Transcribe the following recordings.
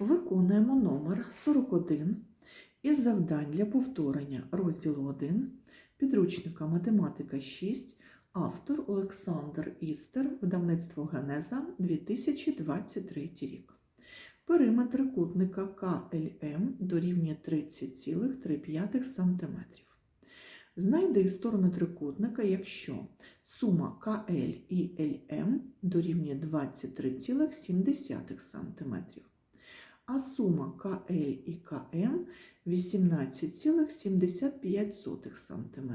Виконуємо номер 41 із завдань для повторення розділу 1 підручника Математика 6, автор Олександр Істер, видавництво Генеза 2023 рік. Периметр трикутника КЛМ дорівнює 30,3 см. Знайди сторони трикутника, якщо сума КЛ і ЛМ дорівнює 23,7 см, а сума КЛ і КМ 18,75 см.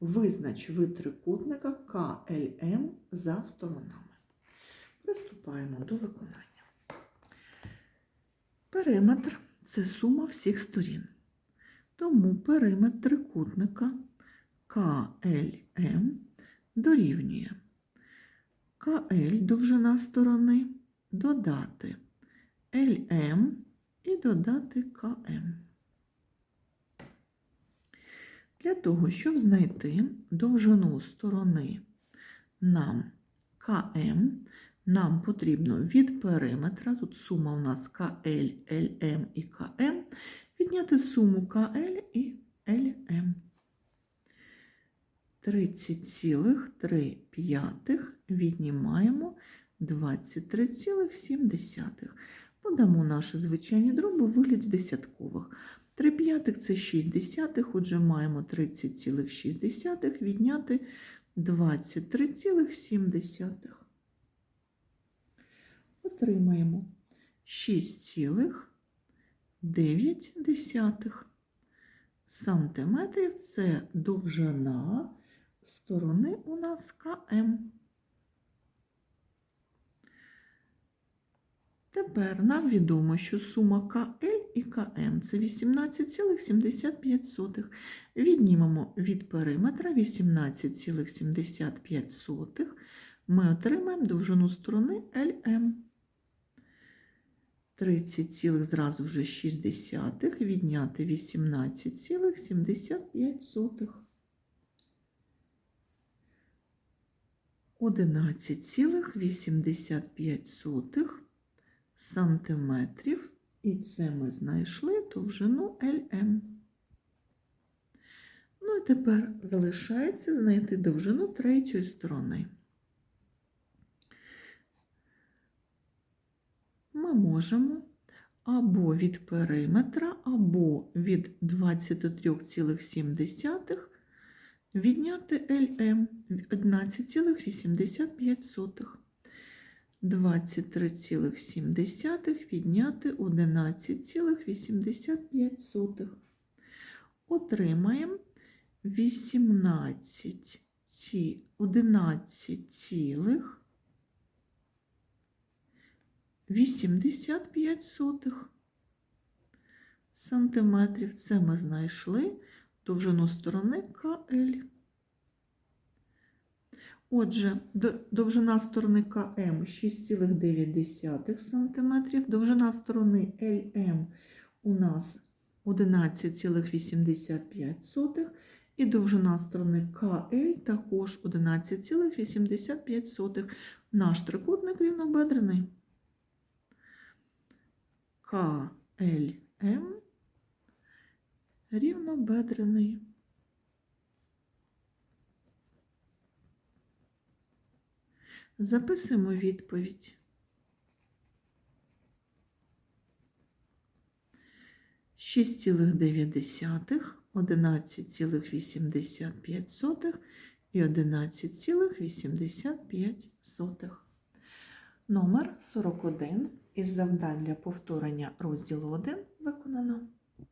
Визнач вид трикутника КЛМ за сторонами. Приступаємо до виконання. Периметр це сума всіх сторін. Тому периметр трикутника КЛМ дорівнює КЛ довжина сторони, додати ЛМ і додати КМ. Для того, щоб знайти довжину сторони нам КМ, нам потрібно від периметра, тут сума у нас КЛ, ЛМ і КМ, відняти суму КЛ і ЛМ. 30,3 віднімаємо 23,7. Подамо наші звичайні дроби у вигляді десяткових. 3 п'ятих – це 6 десятих, отже маємо 30,6 відняти 23,7. Отримаємо 6,9 сантиметрів. Це довжина сторони у нас КМ. Тепер нам відомо, що сума КЛ і КМ це 18,75. Віднімемо від периметра 18,75. Ми отримаємо довжину сторони ЛМ. 30, зразу вже 6 десятих, відняти 18,75. 11,85 сантиметрів, і це ми знайшли довжину ЛМ. Ну і тепер залишається знайти довжину третьої сторони. Ми можемо або від периметра, або від 23,7 відняти ЛМ 11,85. 23,7 відняти 11,85. Отримаємо 18 11,85 сантиметрів. Це ми знайшли довжину сторони КЛ. Отже, довжина сторони КМ 6,9 см, довжина сторони ЛМ у нас 11,85 і довжина сторони КЛ також 11,85. Наш трикутник рівнобедрений. КЛМ рівнобедрений. Записуємо відповідь. Шість цілих дев'ять десятих, одинадцять цілих вісімдесят п'ять сотих і одинадцять цілих вісімдесят п'ять сотих. Номер 41 із завдань для повторення розділу 1 виконано.